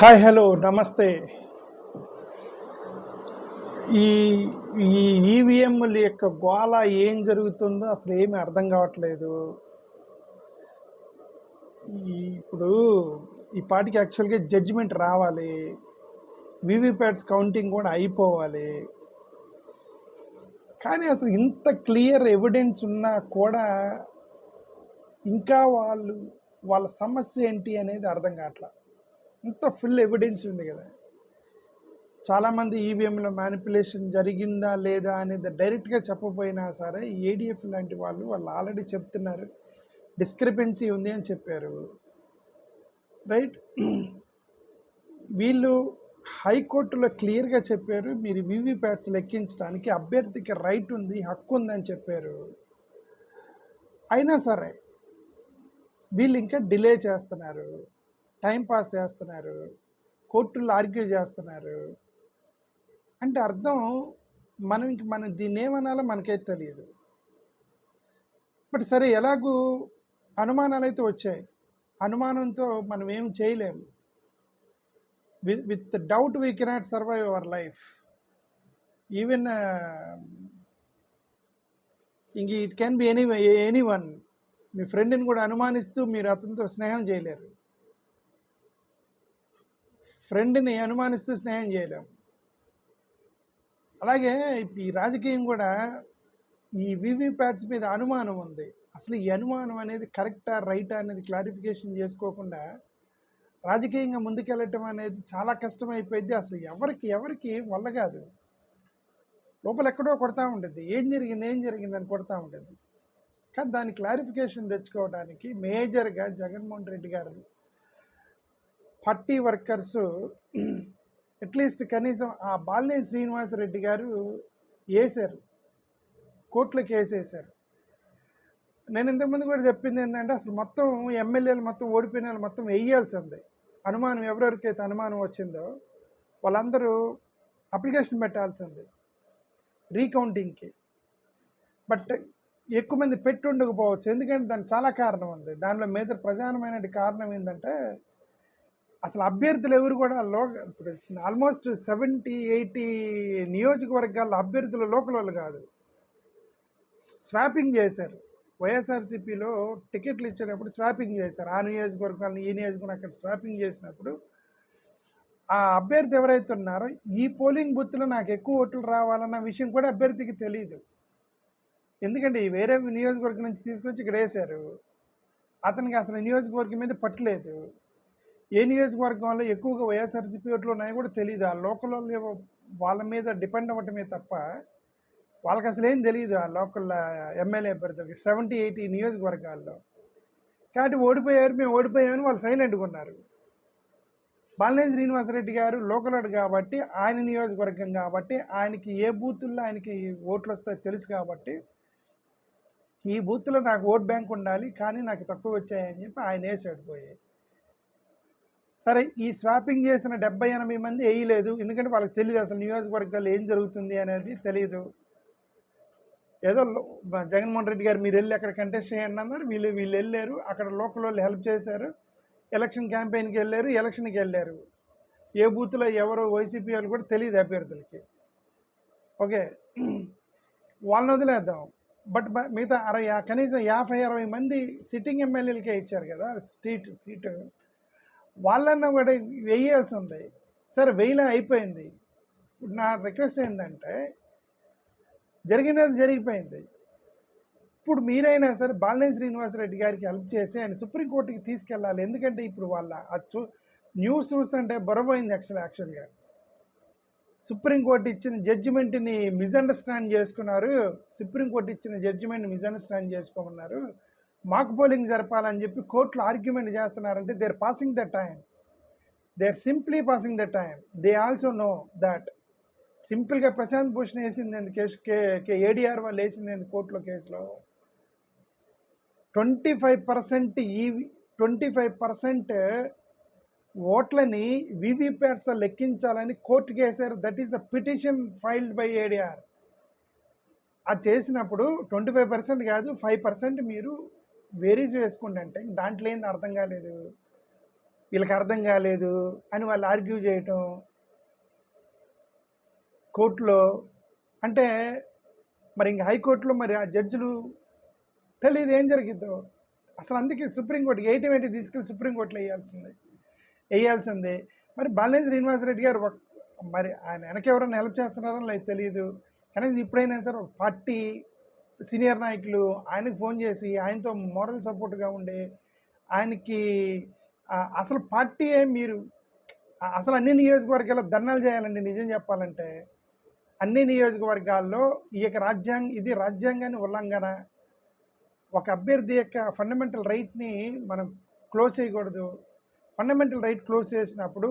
Hi hello నమస్తే. ఈ ఈ ఈవీఎంల యొక్క గోళ ఏం జరుగుతుందో అసలు ఏమి అర్థం కావట్లేదు. ఇప్పుడు ఈ పాటికి యాక్చువల్గా జడ్జిమెంట్ రావాలి. వివిప్యాట్స్ కౌంటింగ్ కూడా అయిపోవాలి. కానీ అసలు ఇంత క్లియర్ ఎవిడెన్స్ ఉన్నా కూడా ఇంకా వాళ్ళు వాళ్ళ సమస్య ఏంటి అనేది అర్థం కావట్లేదు ఇంత ఫుల్ ఎవిడెన్స్ ఉంది కదా. చాలామంది ఈవీఎంలో మ్యానిపులేషన్ జరిగిందా లేదా అనేది డైరెక్ట్గా చెప్పపోయినా సరే ఏడిఎఫ్ లాంటి వాళ్ళు వాళ్ళు ఆల్రెడీ చెప్తున్నారు. డిస్క్రిపెన్సీ ఉంది అని చెప్పారు. రైట్? వీళ్ళు హైకోర్టులో క్లియర్గా చెప్పారు మీరు వీవీప్యాట్స్ లెక్కించడానికి అభ్యర్థికి రైట్ ఉంది హక్కు ఉందని చెప్పారు. అయినా సరే వీళ్ళు ఇంకా డిలే చేస్తున్నారు. టైం పాస్ చేస్తున్నారు కోర్టుల్లో ఆర్గ్యూ చేస్తున్నారు అంటే అర్థం మనం ఇంక మనం దీన్ని ఏమనాలో మనకైతే తెలియదు. బట్ సరే ఎలాగూ అనుమానాలు అయితే వచ్చాయి. అనుమానంతో మనం ఏం చేయలేము. With with doubt we cannot survive our life. Even ఇంక it can be any any one. మీ ఫ్రెండ్ని కూడా అనుమానిస్తూ మీరు అతనితో స్నేహం చేయలేరు. ఫ్రెండ్ని అనుమానిస్తూ స్నేహం చేయలేం. అలాగే ఇప్పుడు ఈ రాజకీయం కూడా ఈ వివిప్యాట్స్ మీద అనుమానం ఉంది. అసలు ఈ అనుమానం అనేది కరెక్టా రైటా అనేది క్లారిఫికేషన్ చేసుకోకుండా రాజకీయంగా ముందుకెళ్ళటం అనేది చాలా కష్టమైపోయింది అసలు ఎవరికి ఎవరికి వల్ల కాదు. లోపల ఎక్కడో కొడతా ఉంటుంది ఏం జరిగింది ఏం జరిగింది అని కొడతా ఉంటుంది కానీ దాని క్లారిఫికేషన్ తెచ్చుకోవడానికి మేజర్గా జగన్మోహన్ రెడ్డి గారు పట్టి వర్కర్స్ అట్లీస్ట్ కనీసం ఆ బాలినేని శ్రీనివాసరెడ్డి గారు వేశారు కోట్లకి వేసేసారు నేను ఇంతకుముందు కూడా చెప్పింది ఏంటంటే అసలు మొత్తం ఎమ్మెల్యేలు మొత్తం ఓడిపోయిన వాళ్ళు మొత్తం వేయాల్సిందే అనుమానం ఎవరెవరికైతే అనుమానం వచ్చిందో వాళ్ళందరూ అప్లికేషన్ పెట్టాల్సింది రీకౌంటింగ్కి. బట్ ఎక్కువ మంది పెట్టి ఉండకపోవచ్చు ఎందుకంటే దానికి చాలా కారణం ఉంది. దానిలో మీద ప్రధానమైన కారణం ఏంటంటే అసలు అభ్యర్థులు ఎవరు కూడా లో ఆల్మోస్ట్ సెవెంటీ ఎయిటీ నియోజకవర్గాల్లో అభ్యర్థులు లోకల్ వాళ్ళు కాదు. స్వాపింగ్ చేశారు. వైఎస్ఆర్సీపీలో టికెట్లు ఇచ్చేటప్పుడు స్వాపింగ్ చేశారు. ఆ నియోజకవర్గాలను ఈ నియోజకవర్గం అక్కడ స్వాపింగ్ చేసినప్పుడు ఆ అభ్యర్థి ఎవరైతే ఉన్నారో ఈ పోలింగ్ బూత్లో నాకు ఎక్కువ ఓట్లు రావాలన్న విషయం కూడా అభ్యర్థికి తెలియదు ఎందుకంటే ఈ వేరే నియోజకవర్గం నుంచి తీసుకొచ్చి ఇక్కడ వేశారు. అతనికి అసలు నియోజకవర్గం మీద పట్టలేదు. ఏ నియోజకవర్గంలో ఎక్కువగా వైఎస్ఆర్సీపీ ఓట్లు ఉన్నాయో కూడా తెలియదు ఆ లోకల్ వాళ్ళ మీద డిపెండ్ అవ్వటమే తప్ప వాళ్ళకి అసలు ఏం తెలియదు ఆ లోకల్ ఎమ్మెల్యే అభ్యర్థులకి. సెవెంటీ ఎయిటీ నియోజకవర్గాల్లో. కాబట్టి ఓడిపోయారు మేము ఓడిపోయామని వాళ్ళు సైలెంట్గా ఉన్నారు. బాలినేని శ్రీనివాసరెడ్డి గారు లోకల్ కాబట్టి ఆయన నియోజకవర్గం కాబట్టి ఆయనకి ఏ బూతుల్లో ఆయనకి ఓట్లు వస్తాయో తెలుసు కాబట్టి ఈ బూత్లో నాకు ఓట్ బ్యాంక్ ఉండాలి కానీ నాకు తక్కువ వచ్చాయని చెప్పి ఆయన వేసి పోయి. సరే ఈ స్వాపింగ్ చేసిన డెబ్బై ఎనభై మంది వేయలేదు. ఎందుకంటే వాళ్ళకి తెలియదు అసలు నియోజకవర్గాలు ఏం జరుగుతుంది అనేది తెలియదు ఏదో జగన్మోహన్ రెడ్డి గారు మీరు వెళ్ళి అక్కడ కంటెస్ట్ చేయండి అన్నారు. వీళ్ళు వీళ్ళు వెళ్ళారు. అక్కడ లోకల్ వాళ్ళు హెల్ప్ చేశారు. ఎలక్షన్ క్యాంపెయిన్కి వెళ్ళారు. ఎలక్షన్కి వెళ్ళారు. ఏ బూత్లో ఎవరు వైసీపీ వాళ్ళు కూడా తెలియదు అభ్యర్థులకి. ఓకే. వాళ్ళని వదిలేద్దాం. బట్ మిగతా అరవై కనీసం యాభై అరవై మంది సిట్టింగ్ ఎమ్మెల్యేలకే ఇచ్చారు కదా సీట్ సీటు. వాళ్ళన్నా కూడా వేయాల్సి ఉంది సరే వేయలే అయిపోయింది. ఇప్పుడు నా రిక్వెస్ట్ ఏంటంటే జరిగినది జరిగిపోయింది. ఇప్పుడు మీరైనా సరే బాలినేని శ్రీనివాసరెడ్డి గారికి హెల్ప్ చేసి ఆయన సుప్రీంకోర్టుకి తీసుకెళ్ళాలి. ఎందుకంటే ఇప్పుడు వాళ్ళ చూ న్యూస్ చూస్తుంటే బొరబోయింది యాక్చువల్ యాక్చువల్గా. సుప్రీంకోర్టు ఇచ్చిన జడ్జిమెంట్ని మిస్అండర్స్టాండ్ చేసుకున్నారు. సుప్రీంకోర్టు ఇచ్చిన జడ్జిమెంట్ మిస్అండర్స్టాండ్ చేసుకోమన్నారు. మాక్ పోలింగ్ జరపాలని చెప్పి కోర్టులో ఆర్గ్యుమెంట్ చేస్తున్నారంటే they are passing the time. They are simply passing the time. They also know that. సింపుల్గా ప్రశాంత్ భూషణ్ వేసింది ఎందుకు కేసు? కే కే వాళ్ళు వేసింది ఎందుకు కోర్టులో కేసులో? ట్వంటీ ఫైవ్ పర్సెంట్ ఈ ట్వంటీ ఫైవ్ పర్సెంట్ ఓట్లని వివిప్యాట్స్ లెక్కించాలని కోర్టుకి వేశారు that is the petition filed by ADR. అది చేసినప్పుడు ట్వంటీ ఫైవ్ పర్సెంట్ కాదు ఫైవ్ పర్సెంట్ మీరు వేరీస్ వేసుకుంటే దాంట్లో ఏంది అర్థం కాలేదు. వీళ్ళకి అర్థం కాలేదు అని వాళ్ళు ఆర్గ్యూ చేయటం. కోర్టులో అంటే మరి ఇంక హైకోర్టులో మరి ఆ జడ్జిలు తెలియదు ఏం జరిగిద్దో. అసలు అందుకే సుప్రీంకోర్టు ఎయిటీ ఎయిటీ తీసుకెళ్ళి సుప్రీంకోర్టులో వేయాల్సిందే. వేయాల్సిందే. మరి బాలినేని శ్రీనివాసరెడ్డి గారు ఒక- మరి ఆయన వెనక ఎవరైనా హెల్ప్ చేస్తున్నారో లేదు తెలియదు. కనీసం ఇప్పుడైనా సరే ఒక పార్టీ సీనియర్ నాయకులు ఆయనకు ఫోన్ చేసి ఆయనతో మోరల్ సపోర్ట్గా ఉండి ఆయనకి అసలు పార్టీయే మీరు అసలు అన్ని నియోజకవర్గాల్లో ధర్నాలు చేయాలండి నిజం చెప్పాలంటే. అన్ని నియోజకవర్గాల్లో ఈ యొక్క రాజ్యాంగ ఇది రాజ్యాంగాన్ని ఉల్లంఘన. ఒక అభ్యర్థి యొక్క ఫండమెంటల్ రైట్ని మనం క్లోజ్ చేయకూడదు. ఫండమెంటల్ రైట్ క్లోజ్ చేసినప్పుడు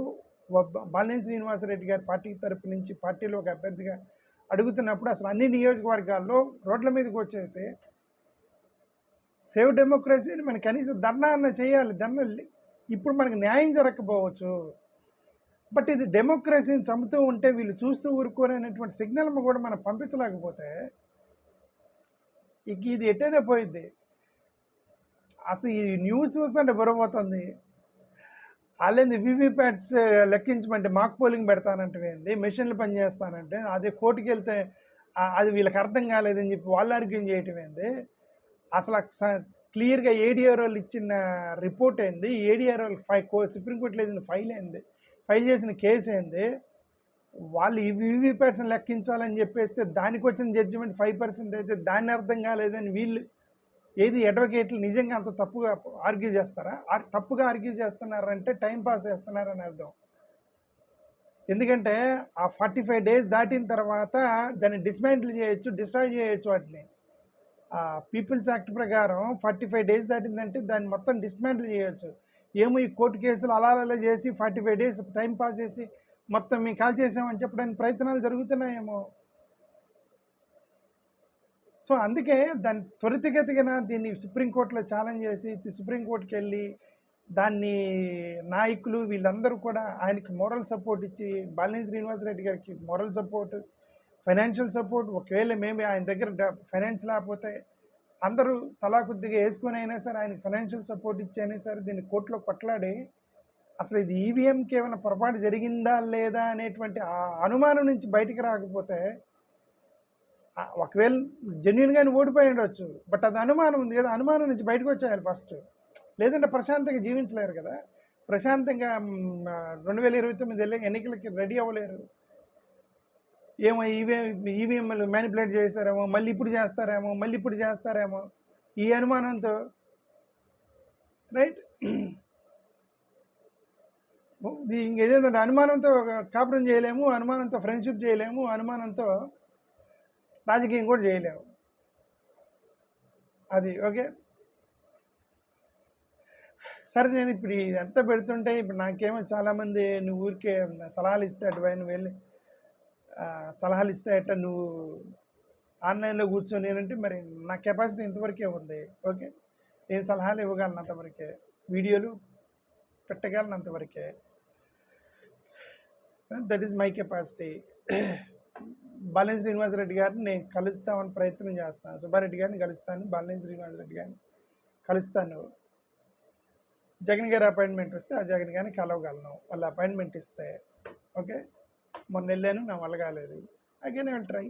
బాలినేని శ్రీనివాసరెడ్డి గారి పార్టీ తరపు నుంచి పార్టీలో ఒక అభ్యర్థిగా అడుగుతున్నప్పుడు అసలు అన్ని నియోజకవర్గాల్లో రోడ్ల మీదకి వచ్చేసి సేవ్ డెమోక్రసీని మనం కనీసం ధర్నా అన్న చేయాలి ధర్నా ఇప్పుడు మనకు న్యాయం జరగకపోవచ్చు. బట్ ఇది డెమోక్రసీని చంపుతూ ఉంటే వీళ్ళు చూస్తూ ఊరుకోరనేటువంటి సిగ్నల్ కూడా మనం పంపించలేకపోతే ఇక ఇది ఎట్టైనా పోయింది అసలు ఈ న్యూస్ చూస్తుంటే బుర్రపోతుంది. వాళ్ళేంది వివిప్యాట్స్ లెక్కించమంటే మాక్ పోలింగ్ పెడతానంటే ఏంది మిషన్లు పనిచేస్తానంటే అదే కోర్టుకి వెళ్తే అది వీళ్ళకి అర్థం కాలేదని చెప్పి వాళ్ళు ఆర్గ్యం చేయటం ఏంది అసలు క్లియర్గా ఏడీఆర్ వాళ్ళు ఇచ్చిన రిపోర్ట్ ఏంది? ఏడీఆర్ వాళ్ళు ఫై సుప్రీంకోర్టులో వేసిన ఫైల్ ఏంది? ఫైల్ చేసిన కేసు ఏంది? వాళ్ళు ఈ వివిప్యాట్స్ లెక్కించాలని చెప్పేస్తే దానికి వచ్చిన జడ్జిమెంట్ ఫైవ్ పర్సెంట్ అయితే దాన్ని అర్థం కాలేదని వీళ్ళు ఏది అడ్వకేట్లు నిజంగా అంత తప్పుగా ఆర్గ్యూ చేస్తారా? తప్పుగా ఆర్గ్యూ చేస్తున్నారంటే టైం పాస్ చేస్తున్నారని అర్థం. ఎందుకంటే ఆ ఫార్టీ ఫైవ్ డేస్ దాటిన తర్వాత దాన్ని డిస్మాంటిల్ చేయొచ్చు డిస్ట్రాయ్ చేయొచ్చు వాటిని. ఆ పీపుల్స్ యాక్ట్ ప్రకారం ఫార్టీ ఫైవ్ డేస్ దాటిందంటే దాన్ని మొత్తం డిస్మాంటిల్ చేయొచ్చు. ఏమో ఈ కోర్టు కేసులు అలా అలా చేసి forty five days time pass చేసి మొత్తం మేము కాల్ చేసామని చెప్పడానికి ప్రయత్నాలు జరుగుతున్నాయేమో. సో అందుకే దాన్ని త్వరితగతిన దీన్ని సుప్రీంకోర్టులో ఛాలెంజ్ చేసి సుప్రీంకోర్టుకి వెళ్ళి దాన్ని నాయకులు వీళ్ళందరూ కూడా ఆయనకి మోరల్ సపోర్ట్ ఇచ్చి బాలినేని శ్రీనివాసరెడ్డి గారికి మోరల్ సపోర్ట్ ఫైనాన్షియల్ సపోర్ట్ ఒకవేళ మేము ఆయన దగ్గర ఫైనాన్స్ లేకపోతే అందరూ తలా కొద్దిగా వేసుకొని అయినా సరే ఆయనకి ఫైనాన్షియల్ సపోర్ట్ ఇచ్చి అయినా సరే దీన్ని కోర్టులో కొట్లాడి అసలు ఇది ఈవీఎంకి ఏమైనా పొరపాటు జరిగిందా లేదా అనేటువంటి ఆ అనుమానం నుంచి బయటికి రాకపోతే ఒకవేళ ఒకవేళ ఆయన ఓడిపోయి ఉండొచ్చు. బట్ అది అనుమానం ఉంది కదా అనుమానం నుంచి బయటకు వచ్చేయాలి ఫస్ట్ లేదంటే ప్రశాంతంగా జీవించలేరు కదా. ప్రశాంతంగా రెండు వేల ఇరవై తొమ్మిది వెళ్ళి ఎన్నికలకి రెడీ అవ్వలేరు. ఏమో ఈవీఎం ఈవీఎంలు మ్యానిపులేట్ చేస్తారేమో మళ్ళీ ఇప్పుడు చేస్తారేమో మళ్ళీ ఇప్పుడు చేస్తారేమో ఈ అనుమానంతో. రైట్ ఇంకేదేంటంటే అనుమానంతో కాపురం చేయలేము అనుమానంతో ఫ్రెండ్షిప్ చేయలేము అనుమానంతో రాజకీయం కూడా చేయలేము. అది ఓకే? సరే నేను ఇప్పుడు ఇదంతా పెడుతుంటే ఇప్పుడు నాకేమో చాలామంది నువ్వు ఊరికే సలహాలు ఇస్తే నువ్వు వెళ్ళి సలహాలు ఇస్తే అట్ట నువ్వు ఆన్లైన్లో కూర్చొని అంటే మరి నా కెపాసిటీ ఇంతవరకే ఉంది ఓకే? నేను సలహాలు ఇవ్వగలను అంతవరకే. వీడియోలు పెట్టగలను అంతవరకే. That is my capacity Balineni Srinivasa Reddy గారిని నేను కలుస్తామని ప్రయత్నం చేస్తాను. సుబ్బారెడ్డి గారిని కలుస్తాను బాలినేని శ్రీనివాసరెడ్డి గారిని కలుస్తాను. జగన్ గారి అపాయింట్మెంట్ వస్తే ఆ జగన్ గారిని కలవగలను. వాళ్ళ అపాయింట్మెంట్ ఇస్తే ఓకే? మొన్న వెళ్ళాను నా వల్ల కాలేదు. Again will try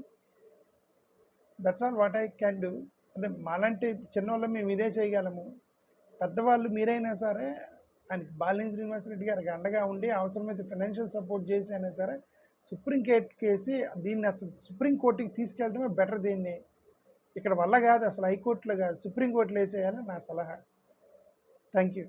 that's all what I can do అదే మాలాంటి చిన్నవాళ్ళు మేము ఇదే చేయగలము. పెద్దవాళ్ళు మీరైనా సరే ఆయనకి బాలినేని శ్రీనివాసరెడ్డి గారికి అండగా ఉండి అవసరమైతే ఫైనాన్షియల్ సపోర్ట్ చేసి అయినా సరే సుప్రీం కోర్ట్ కేసి దీన్ని అసలు సుప్రీం కోర్టుకి తీసుకెళ్ళడమే బెటర్ దీన్ని. ఇక్కడ వల్ల కాదు అసలు హైకోర్టులో కాదు సుప్రీం కోర్టులో వేసేయాలని నా సలహా. Thank you